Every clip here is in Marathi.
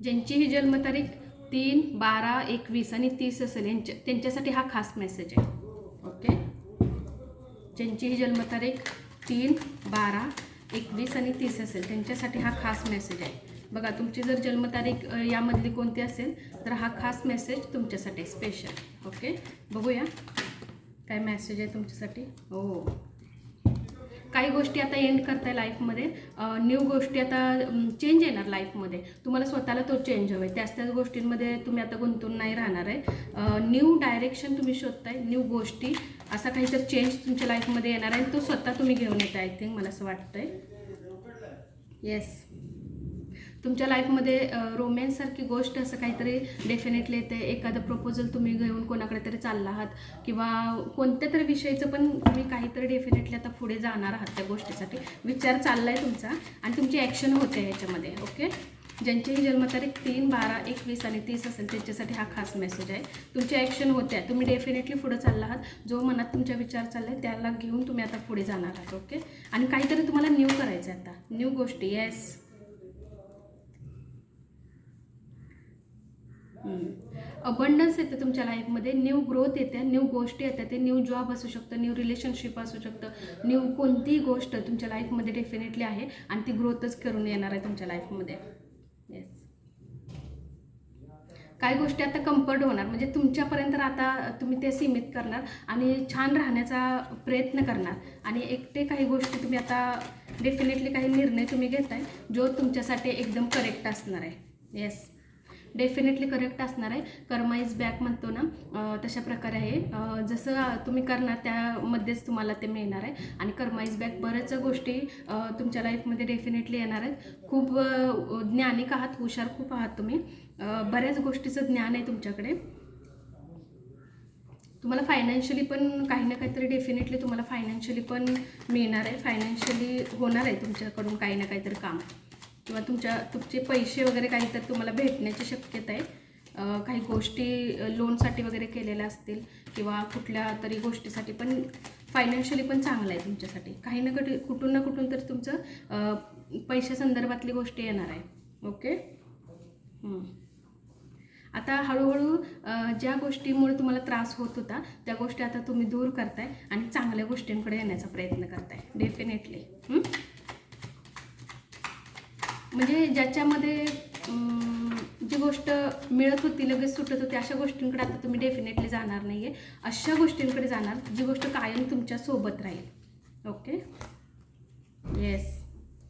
ज्यांची ही जन्मतारीख तीन बारा एकवीस आणि तीस असेल यांच्या त्यांच्यासाठी हा खास मेसेज आहे. ओके ज्यांची ही जन्मतारीख तीन बारा एकवीस आणि तीस असेल त्यांच्यासाठी हा खास मेसेज आहे. बघा तुमची जर जन्मतारीख यामधली कोणती असेल तर हा खास मेसेज तुमच्यासाठी स्पेशल ओके बघूया. काय मेसेज आहे तुमच्यासाठी? हो. काही गोष्टी आता एंड करताय लाईफमध्ये न्यू गोष्टी आता चेंज येणार लाईफमध्ये तुम्हाला स्वतःला तो चेंज हवा आहे त्याच त्याच गोष्टींमध्ये तुम्ही आता गुंतून नाही राहणार आहे. न्यू डायरेक्शन तुम्ही शोधताय न्यू गोष्टी असा काहीतरी चेंज तुमच्या लाईफमध्ये येणार आहे आणि तो स्वतः तुम्ही घेऊन येत आय थिंक मला असं वाटतंय. येस तुमच्या लाईफमध्ये रोमॅन्ससारखी गोष्ट असं काहीतरी डेफिनेटली येते. एखादं प्रपोजल तुम्ही घेऊन कोणाकडे तरी चालला आहात किंवा कोणत्या तरी विषयीचं पण तुम्ही काहीतरी डेफिनेटली आता पुढे जाणार आहात त्या गोष्टीसाठी. विचार चालला आहे तुमचा आणि तुमची ॲक्शन होते ह्याच्यामध्ये ओके ज्यांचीही जन्मतारीख तीन बारा एकवीस आणि तीस असेल त्यांच्यासाठी हा खास मेसेज आहे. तुमची ॲक्शन होते तुम्ही डेफिनेटली पुढे चालला आहात. जो मनात तुमच्या विचार चालला आहे त्याला घेऊन तुम्ही आता पुढे जाणार आहात ओके आणि काहीतरी तुम्हाला न्यू करायचं आहे आता. न्यू गोष्टी येस अबंडन्स येते तुमच्या लाईफमध्ये न्यू ग्रोथ येते न्यू गोष्टी येतात. ते न्यू जॉब असू शकतं न्यू रिलेशनशिप असू शकतं. न्यू कोणतीही गोष्ट तुमच्या लाईफमध्ये डेफिनेटली आहे आणि ती ग्रोथच करून येणार आहे तुमच्या लाईफमध्ये येस काही गोष्टी आता कम्फर्ट होणार. म्हणजे तुमच्यापर्यंत आता तुम्ही ते सीमित करणार आणि छान राहण्याचा प्रयत्न करणार. आणि एकटे काही गोष्टी तुम्ही आता डेफिनेटली काही निर्णय तुम्ही घेताय जो तुमच्यासाठी एकदम करेक्ट असणार आहे. येस डेफिनेटली करेक्ट असणार आहे. कर्मा इज बॅक म्हणतो ना. तशा प्रकारे आहे. जसं तुम्ही करणार त्यामध्येच तुम्हाला ते मिळणार आहे. आणि कर्मा इज बॅक बऱ्याच गोष्टी तुमच्या लाईफमध्ये डेफिनेटली येणार आहेत. खूप ज्ञानिक आहात हुशार खूप आहात तुम्ही. बऱ्याच गोष्टीचं ज्ञान आहे तुमच्याकडे. तुम्हाला फायनान्शियली पण काही ना काहीतरी डेफिनेटली तुम्हाला फायनान्शियली पण मिळणार आहे. फायनान्शियली होणार आहे तुमच्याकडून काही ना काहीतरी काम. किंवा तुमच्या तुमचे पैसे वगैरे काही तर तुम्हाला भेटण्याची शक्यता आहे. काही गोष्टी लोनसाठी वगैरे केलेल्या असतील किंवा कुठल्या तरी गोष्टीसाठी पण फायनान्शियली पण चांगलं आहे तुमच्यासाठी. काही ना कुठे कुठून ना कुठून तर तुमचं पैशा पैशासंदर्भातली गोष्टी येणार आहे. ओके आता हळूहळू ज्या गोष्टीमुळे तुम्हाला त्रास होत होता त्या गोष्टी आता तुम्ही दूर करताय आणि चांगल्या गोष्टींकडे येण्याचा प्रयत्न करताय. डेफिनेटली म्हणजे ज्याच्यामध्ये जी गोष्ट मिळत होती लगेच सुटत होती अशा गोष्टींकडे आता तुम्ही डेफिनेटली जाणार नाही आहे अशा गोष्टींकडे जाणार जी गोष्ट कायम तुमच्यासोबत राहील. ओके येस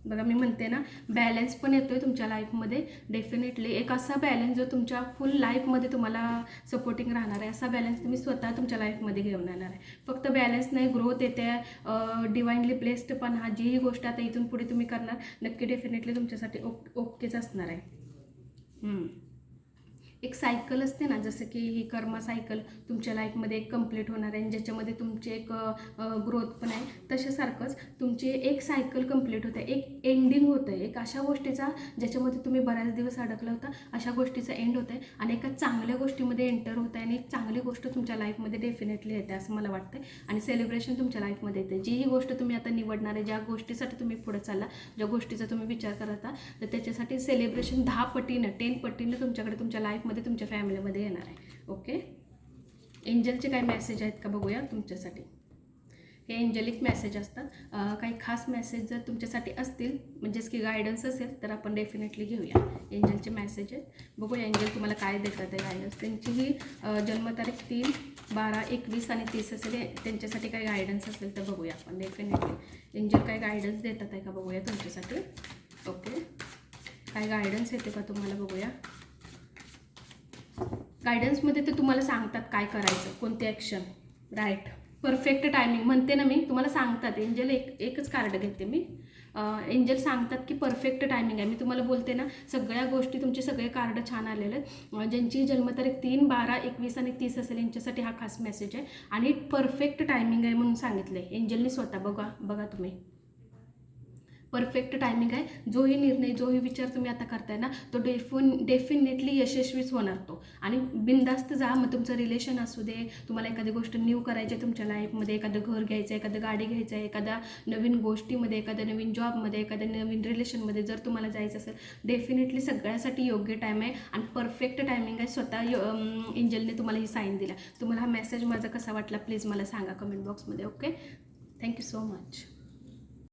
बघा मी म्हणते ना बॅलन्स पण येतो आहे तुमच्या लाईफमध्ये डेफिनेटली एक असा बॅलन्स जो तुमच्या फुल लाईफमध्ये तुम्हाला सपोर्टिंग राहणार आहे असा बॅलन्स तुम्ही स्वतः तुमच्या लाईफमध्ये घेऊन येणार आहे. फक्त बॅलन्स नाही ग्रोथ येते. डिवाइनली प्लेस्ड पण हा जीही गोष्ट आता इथून पुढे तुम्ही करणार नक्की डेफिनेटली तुमच्यासाठी ओक ओकेच असणार आहे. एक सायकल असते ना जसं की ही कर्मा सायकल तुमच्या लाईफमध्ये एक कंप्लीट होणार आहे आणि ज्याच्यामध्ये तुमची एक ग्रोथ पण आहे तशासारखंच तुमची एक सायकल कंप्लीट होते एक एंडिंग होतं. आहे एक अशा गोष्टीचा ज्याच्यामध्ये तुम्ही बऱ्याच दिवस अडकला होता अशा गोष्टीचा एंड होत आहे आणि एका चांगल्या गोष्टीमध्ये एंटर होत आहे आणि एक चांगली गोष्ट तुमच्या लाईफमध्ये डेफिनेटली येते असं मला वाटतं आणि सेलिब्रेशन तुमच्या लाईफमध्ये येते. जी ही गोष्ट तुम्ही आता निवडणार आहे ज्या गोष्टीसाठी तुम्ही पुढे चालला ज्या गोष्टीचा तुम्ही विचार करत आहात तर त्याच्यासाठी सेलिब्रेशन दहा पटीनं टेन पटीनं तुमच्याकडे तुमच्या लाईफ लाईफमध्ये तुमच्या फॅमिलीमध्ये येणार आहे. ओके एंजलचे काय मेसेज आहेत का बघूया तुमच्यासाठी? हे एंजलिक मेसेज असतात. काही खास मेसेज जर तुमच्यासाठी असतील म्हणजेच की गायडन्स असेल तर आपण डेफिनेटली घेऊया. एंजलचे मेसेज आहेत. बघूया एंजल तुम्हाला काय देतात ते गायडन्स त्यांची ही जन्मतारीख तीन बारा एकवीस आणि तीस असेल त्यांच्यासाठी काय गायडन्स असेल तर बघूया आपण डेफिनेटली एंजल काय गायडन्स देतात आहे का बघूया तुमच्यासाठी? ओके काय गायडन्स येते का तुम्हाला बघूया? गायडन्समध्ये ते तुम्हाला सांगतात काय करायचं कोणते ॲक्शन राईट परफेक्ट टायमिंग म्हणते ना मी तुम्हाला सांगतात. एंजल एक एकच कार्ड घेते मी. एंजल सांगतात की परफेक्ट टायमिंग आहे. मी तुम्हाला बोलते ना सगळ्या गोष्टी तुमचे सगळे कार्ड छान आलेले आहेत. ज्यांची जन्मतारीख तीन बारा एकवीस आणि तीस असेल यांच्यासाठी हा खास मेसेज आहे. आणि परफेक्ट टायमिंग आहे म्हणून सांगितलं आहे एंजलनी स्वतः बघा बघा तुम्ही. परफेक्ट टायमिंग आहे. जोही निर्णय जोही विचार तुम्ही आता करताय ना तो डेफिन डेफिनेटली यशस्वीच होणार तो. आणि बिंदास्त जा मग तुमचं रिलेशन असू दे तुम्हाला एखादी गोष्ट न्यू करायची आहे तुमच्या लाईफमध्ये एखादं घर घ्यायचं आहे एखादं गाडी घ्यायचं आहे एखाद्या नवीन गोष्टीमध्ये एखाद्या नवीन जॉबमध्ये एखाद्या नवीन रिलेशनमध्ये जर तुम्हाला जायचं असेल डेफिनेटली सगळ्यासाठी योग्य टाईम आहे. आणि परफेक्ट टायमिंग आहे. स्वतः यो- एंजलने तुम्हाला ही साईन दिला तुम्हाला हा मेसेज माझा कसा वाटला प्लीज मला सांगा कमेंट बॉक्समध्ये ओके थँक्यू सो मच